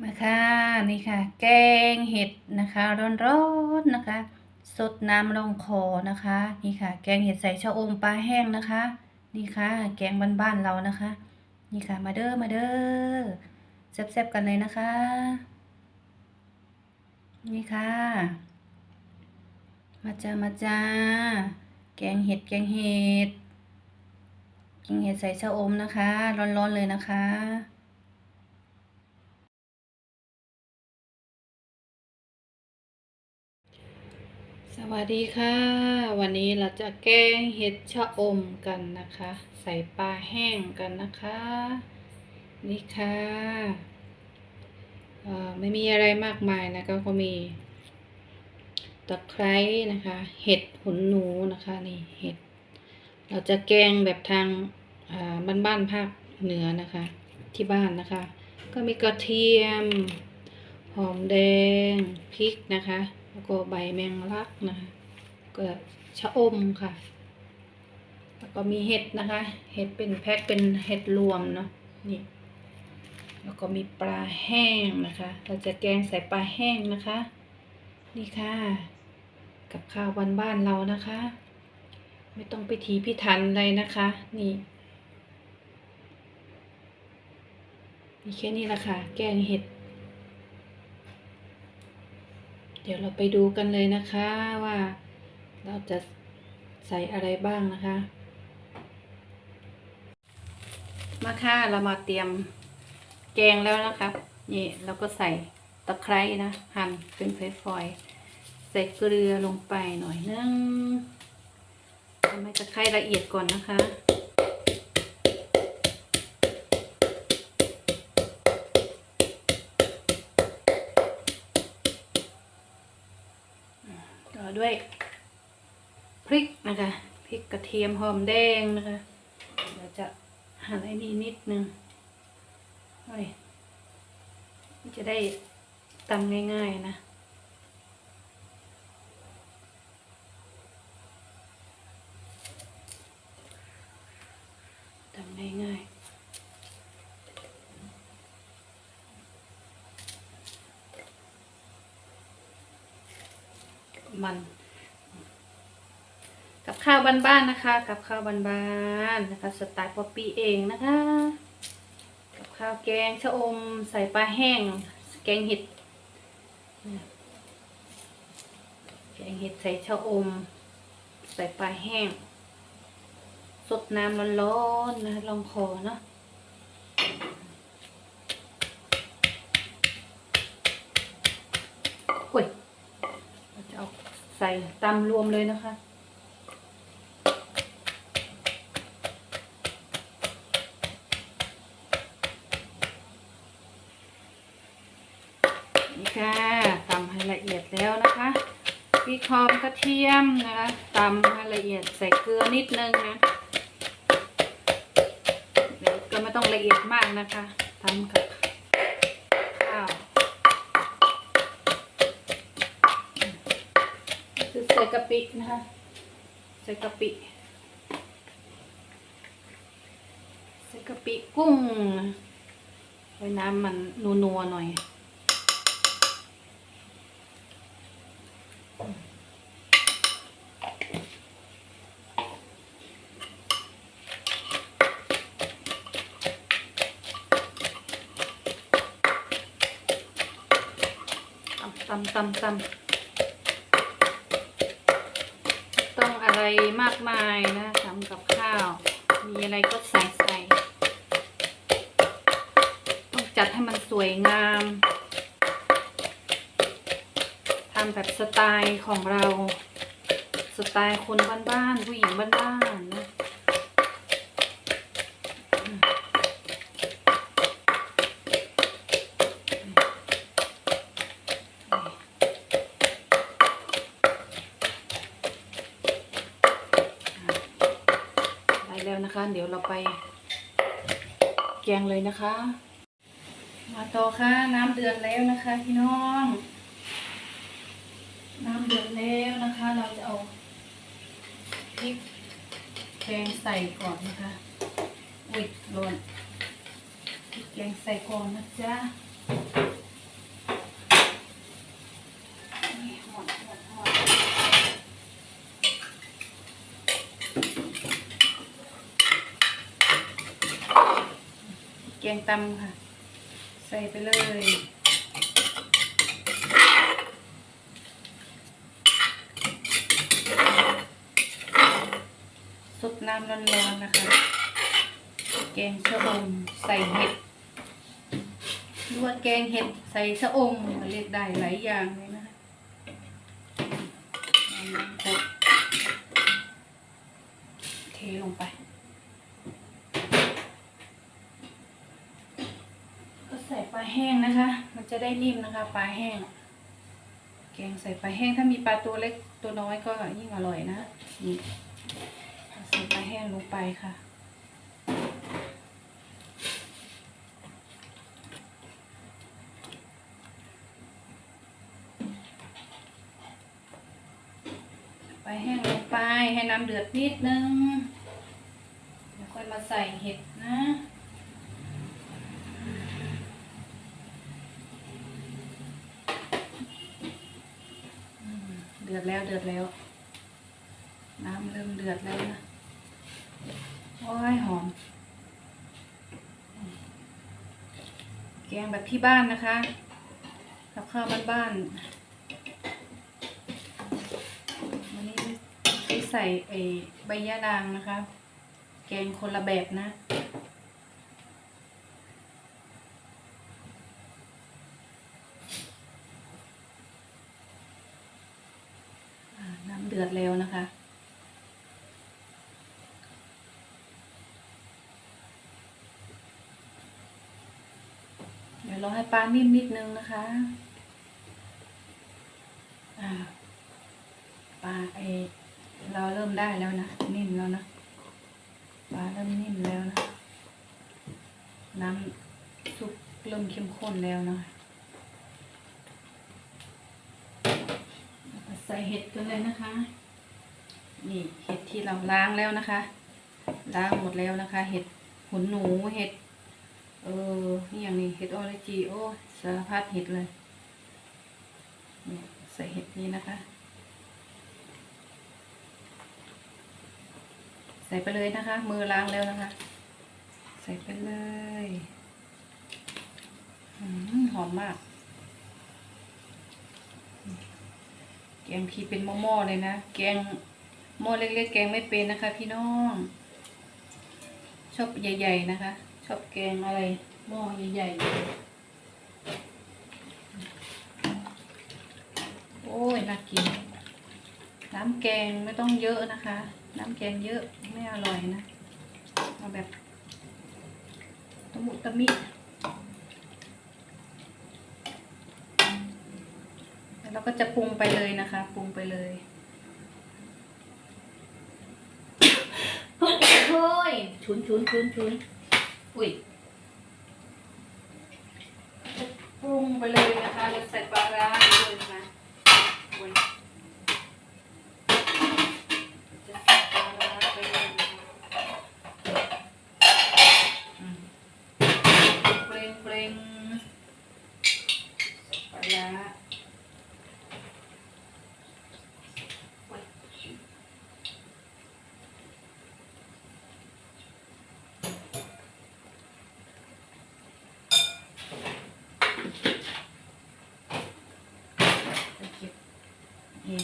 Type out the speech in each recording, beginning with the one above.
มาค่ะนี่ค่ะ แกงเห็ดนะคะร้อนๆนะคะ สดน้ำลงคอนะคะ นี่ค่ะ แกงเห็ดใส่ชะอมปลาแห้งนะคะ นี่ค่ะ แกงบ้านๆเรานะคะ นี่ค่ะ มาเด้อมาเด้อแซ่บๆกันเลยนะคะ นี่ค่ะ มาจ้ามาจ้าแกงเห็ดแกงเห็ดแกงเห็ดใส่ชะอมนะคะ ร้อนๆเลยนะคะ สวัสดีค่ะ วันนี้เราจะแกงเห็ดชะอมกันนะคะ ใส่ปลาแห้งกันนะคะ นี่ค่ะเอ่อไม่มีอะไรมากมายนะก็ก็มีตะไคร้นะคะ เห็ดหุนหนูนะคะนี่เห็ด เราจะแกงแบบทางอ่าบ้านๆภาคเหนือนะคะ ที่บ้านนะคะ ก็มีกระเทียม หอมแดงพริกนะคะ แล้วก็ใบแมงลักนะคะก็ชะอมค่ะ แล้วก็มีเห็ดนะคะ เห็ดเป็นแพ็คเป็นเห็ดรวมเนาะนี่แล้วก็มีปลาแห้งนะคะ เราจะแกงใส่ปลาแห้งนะคะ นี่ค่ะ กับข้าวบ้านๆเรานะคะ ไม่ต้องไปทีพิถันอะไรนะคะ นี่มีแค่นี้ละค่ะ แกงเห็ด เดี๋ยวเราไปดูกันเลยนะคะว่าเราจะใส่อะไรบ้างนะคะ มาค่ะเรามาเตรียมแกงแล้วนะคะนี่เราก็ใส่ตะไคร้นะ หั่นเป็นฝอยๆใส่เกลือลงไปหน่อยนึงทำให้ตะไคร้ละเอียดก่อนนะคะ ต่อด้วยพริกนะคะพริกกระเทียมหอมแดงนะคะเดี๋ยวจะหั่นไอ้นี่นิดนึงโอ้ยจะได้ตำง่ายๆนะ ตำง่ายๆ มัน กับข้าวบ้านๆนะคะ กับข้าวบ้านๆนะคะสไตล์ป๊อปปี้เองนะคะ กับข้าวแกงชะอมใส่ปลาแห้ง แกงเห็ดแกงเห็ดใส่ชะอม ใส่ปลาแห้ง สดน้ำร้อนๆนะลองคอเนาะโอ้ยเราจะเอาใส่ตำรวมเลยนะคะ ค่ะตำให้ละเอียดแล้วนะคะพริกหอมกระเทียมนะคะตำให้ละเอียดใส่เกลือนิดนึงนะเดี๋ยวก็ไม่ต้องละเอียดมากนะคะทำกับข้าวคือใส่กะปินะคะใส่กะปิใส่กะปิกุ้งไว้น้ำมันนัวๆหน่อย ตำตำตำต้องอะไรมากมายนะทำกับข้าว มีอะไรก็ใส่ใส่ต้องจัดให้มันสวยงามทำแบบสไตล์ของเรา สไตล์คนบ้านๆผู้หญิงบ้านๆนะ ได้แล้วนะคะ เดี๋ยวเราไปแกงเลยนะคะ มาต่อค่ะ น้ำเดือดแล้วนะคะพี่น้อง น้ำเดือดแล้วนะคะ เราจะเอาพริกแกงใส่ก่อนนะคะอุ้ยร้อนพริกแกงใส่ก่อนนะจ๊ะ แกงตำค่ะ ใส่ไปเลยซุปน้ำร้อนๆนะคะ แกงชะอมใส่เห็ดหรือว่าแกงเห็ดใส่ชะอมเรียกได้หลายอย่างเลยนะคะเทลงไป ก็ใส่ปลาแห้งนะคะ มันจะได้นิ่มนะคะปลาแห้ง แกงใส่ปลาแห้งถ้ามีปลาตัวเล็กตัวน้อยก็ยิ่งอร่อยนะนี่ใส่ปลาแห้งลงไปค่ะไปแห้งลงไปให้น้ำเดือดนิดนึงแล้วค่อยมาใส่เห็ดนะ อืมเดือดแล้วเดือดแล้ว น้ำเริ่มเดือดแล้วนะโอ้ยหอม แกงแบบที่บ้านนะคะ กับข้าวบ้านๆวันนี้ไม่ใส่ไอ้ใบยะนางนะคะ แกงคนละแบบนะ อ่าน้ำเดื อดแล้วนะคะ เดี๋ยวเราให้ปลานิ่มนิดนึงนะคะปลาไอเราเริ่มได้แล้วนะ นิ่มแล้วนะปลาเริ่มนิ่มแล้วนะ น้ำซุปเริ่มเข้มข้นแล้วนะคะแล้วก็ใส่เห็ดกันเลยนะคะ นี่เห็ดที่เราล้างแล้วนะคะ ล้างหมดแล้วนะคะ เห็ดหุนหนูเห็ด เออนี่อย่างนี้เห็ดออริจิโอสารพัดเห็ดเลยนี่ใส่เห็ดนี้นะคะ ใส่ไปเลยนะคะ มือล้างแล้วนะคะ ใส่ไปเลยหอมมาก งทีเป็นหม้อๆเลยนะ แกงหม้อเล็กๆ แกงไม่เป็นนะคะ พี่น้อง ชอบใหญ่ ๆนะคะ ชอบแกงอะไรหม้อใหญ่ๆ โอ้ยน่ากิน น้ำแกงไม่ต้องเยอะนะคะ น้ำแกงเยอะไม่อร่อยนะ เอาแบบตะมุตะมิแล้ว เราก็จะปรุงไปเลยนะคะ ปรุงไปเลยเฮ้ยชุนชุนชุนชุนอุ้ยจะปรุงไปเลยนะคะแล้วใส่ปลาร้าด้วยนะคะอุ้ยจะใส่ปลาร้าไปเลยนะคะอืมเปล่งเปล่งปลาร้าอุ้ย นี่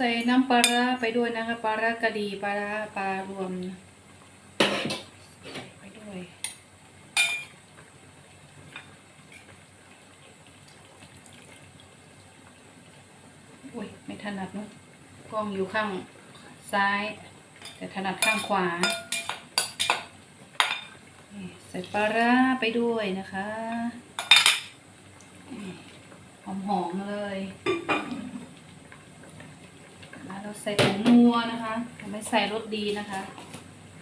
ใส่น้ำปลาร้าไปด้วยนะคะปลาร้ากระดีปลาร้าปลารวมไปด้วยอุ้ยไม่ถนัดนอะกล้องอยู่ข้างซ้าย แต่ถนัดข้างขวาใส่ปลาร้าไปด้วยนะคะหอมๆเลย แล้วเราใส่ผงนัวนะคะเราไม่ใส่รสดีนะคะ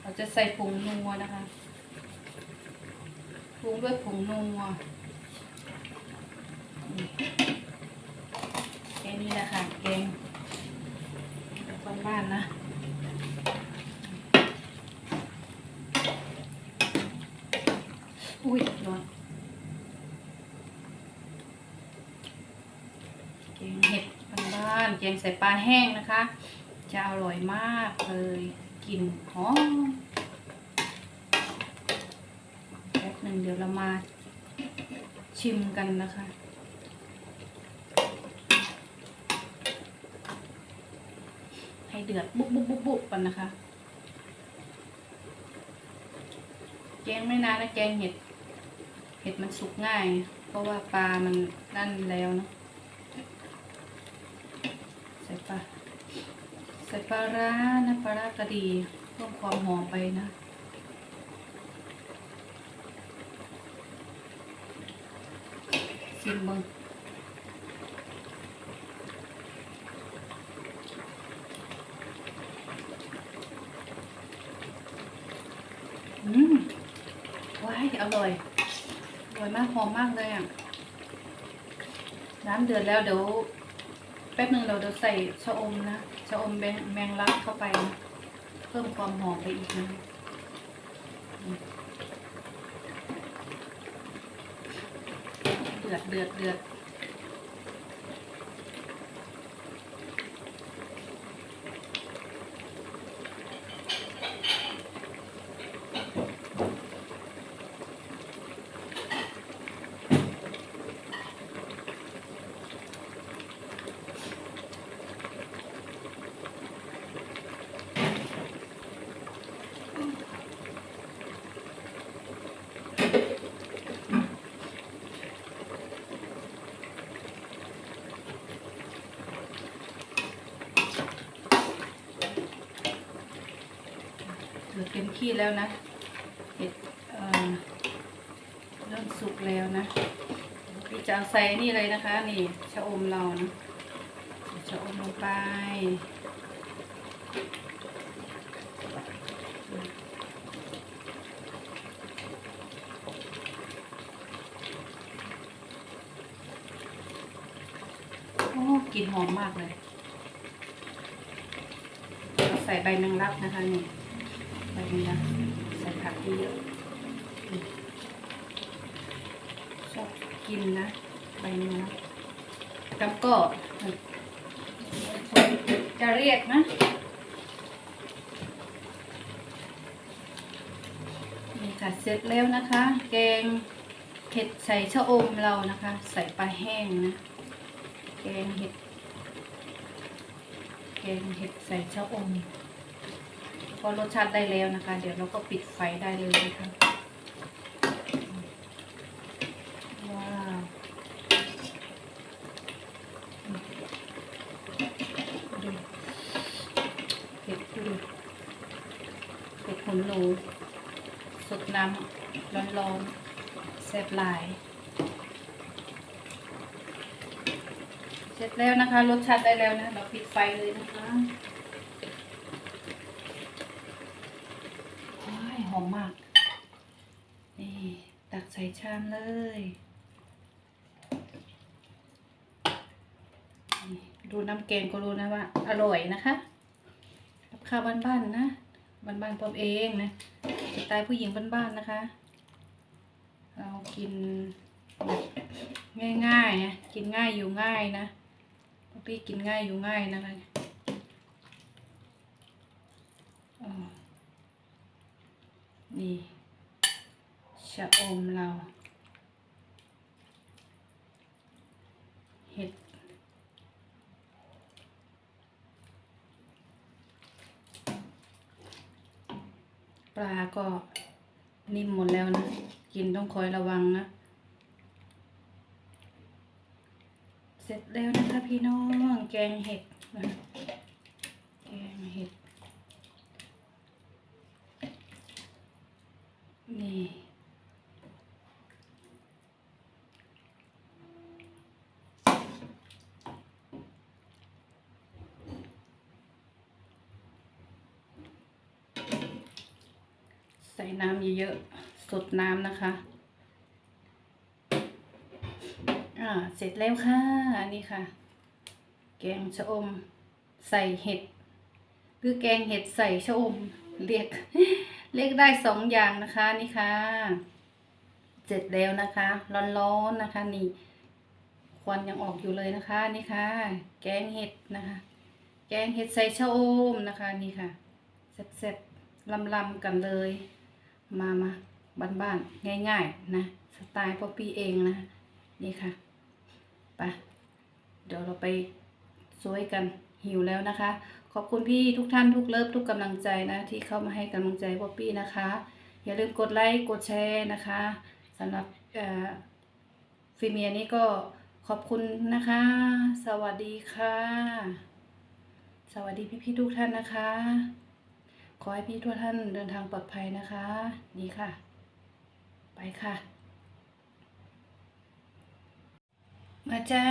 เราจะใส่ผงนัวนะคะปรุงด้วยผงนัวแค่นี้แหละค่ะแกงแบบบ้านๆนะอุ้ยร้อนแกงเห็ดบ้านๆแก งใส่ปลาแห้งนะคะ จะอร่อยมากเลยกลิ่นหอมแบบเดี๋ยวเรามาชิมกันนะคะ ให้เดือดบุบบุบบุบบุบกันนะคะ แกงไม่นานนะแกงเห็ด เห็ดมันสุกง่าย เพราะว่าปลามันนั่นแล้วเนาะใส่ปลาใส่ปลาร้านะปลาร้ากระดีเพิ่มความหอมไปนะชิมงอืมว้ายอร่อย อร่อยมาก หอมมากเลยอะ น้ำเดือดแล้วเดี๋ยว แป๊บหนึ่งเราจะใส่ชะอมนะชะอมแมงลักเข้าไปนะเพิ่มความหอมไปอีกนะเดือดเดือดเดือด ที่แล้วนะเห็ดเอ่อเริ่มสุกแล้วนะพี่จะเอาใส่นี่เลยนะคะ นี่ชะอมเรานะชะอมลงไปโอ้กลิ่นหอมมากเลย ใส่ใบแมงลักนะคะนี่ ใบแมงลักใส่ผักเยอะชอบกินนะใบแมงลักแล้วก็จะเรียกนะนี่ค่ะเสร็จแล้วนะคะ แกงเห็ดใส่ชะอมเรานะคะ ใส่ปลาแห้งนะ แกงเห็ด แกงเห็ดใส่ชะอม พอรสชาติได้แล้วนะคะ เดี๋ยวเราก็ปิดไฟได้เลยนะคะว้าวดูเห็ดดูเห็ดขนหนูสดน้ำร้อนๆแซ่บหลายเสร็จแล้วนะคะ รสชาติได้แล้วนะ เราปิดไฟเลยนะคะโอ้ยหอมมาก นี่ ตักใส่ชามเลยดูน้ำแกงก็รู้นะว่า อร่อยนะคะกับข้าวบ้านๆนะบ้านๆพร้อมเองนะสไตล์ผู้หญิงบ้านๆนะคะ เรากินง่ายๆนะกินง่ายอยู่ง่ายนะพี่กินง่ายอยู่ง่ายนะคะนี่ชะอมเรา เห็ดปลาก็นิ่มหมดแล้วนะ กินต้องคอยระวังนะ เสร็จแล้วนะคะพี่น้องแกงเห็ดนะแกงเห็ด นี่ ใส่ น้ำเยอะๆสดน้ำนะคะ อ่า เสร็จแล้วค่ะ อันนี้ค่ะ แกงชะอม ใส่เห็ดคือแกงเห็ดใส่ชะอม เรียก เรียกได้สองอย่างนะคะนี่ค่ะ เสร็จแล้วนะคะ ร้อนๆนะคะ นี่ควันยังออกอยู่เลยนะคะ นี่ค่ะ แกงเห็ดนะคะ แกงเห็ดใส่ชะอมนะคะ นี่ค่ะเสร็จๆลำๆกันเลย มามาบ้านๆง่าย ๆ นะ สไตล์ป๊อปปี้เองนะ นี่ค่ะไปเดี๋ยวเราไปซวยกันหิวแล้วนะคะ ขอบคุณพี่ทุกท่านทุกเลิฟทุกกำลังใจนะที่เข้ามาให้กำลังใจป๊อปปี้นะคะ อย่าลืมกดไลค์กดแชร์นะคะสำหรับเอ่อฟิเมียนี้ก็ขอบคุณนะคะ สวัสดีค่ะ สวัสดีพี่ๆทุกท่านนะคะ ขอให้พี่ทุกท่านเดินทางปลอดภัยนะคะนี่ค่ะ ไปค่ะ มาจ้า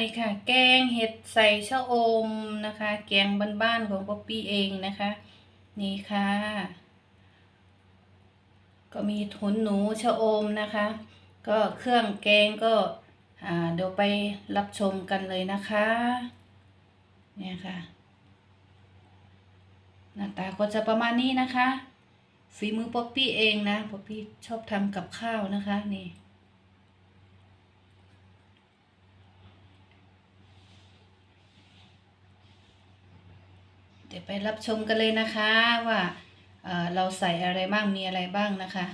นี่ค่ะ แกงเห็ดใส่ชะอมนะคะ แกงบ้านๆของป๊อปปี้เองนะคะ นี่ค่ะ ก็มีทุนหนูชะอมนะคะ ก็เครื่องแกงก็อ่าเดี๋ยวไปรับชมกันเลยนะคะ เนี่ยค่ะ หน้าตาก็จะประมาณนี้นะคะฝีมือป๊อปปี้เองนะป๊อปปี้ชอบทำกับข้าวนะคะนี่เดี๋ยวไปรับชมกันเลยนะคะว่าเอ่อเราใส่อะไรบ้างมีอะไรบ้างนะคะ